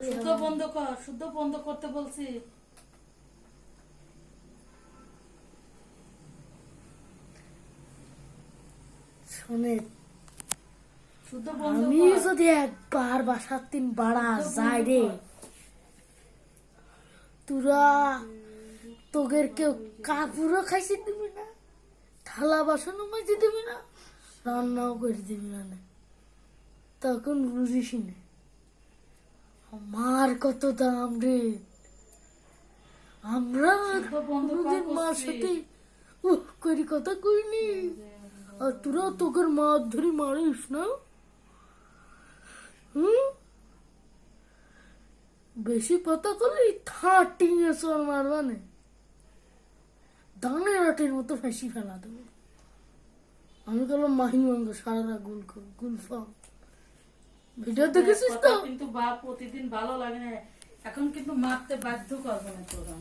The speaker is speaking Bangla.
শুদ্ধ বন্ধ কর শুদ্ধ বন্ধ করতে বলছি। আমি যদি একবার বাসার তিন বাড়া যাই রে তোরা তোদের কেউ কাপড়ও খাইছে দিবি না থালা বাসনও মাঝে দিবি না রান্নাও করে দিবি না তখন বুঝিস না। আমার কত দাম রে আমরা কোনোদিন মার সাথে উহ করি কথা কইনি। আর তোরা তোকে মার ধরে মারিস না? হুম? বেশি কথা করলি মারবানে দানে রাটের মতো ফেসি ফেলা দেবো। আমি বললাম মাহিমঙ্গ সারা গুল গুলফাম ভিডিও দেখেছিস তো? কিন্তু বাপ প্রতিদিন ভালো লাগে না। এখন কিন্তু মারতে বাধ্য করবে না তোরা।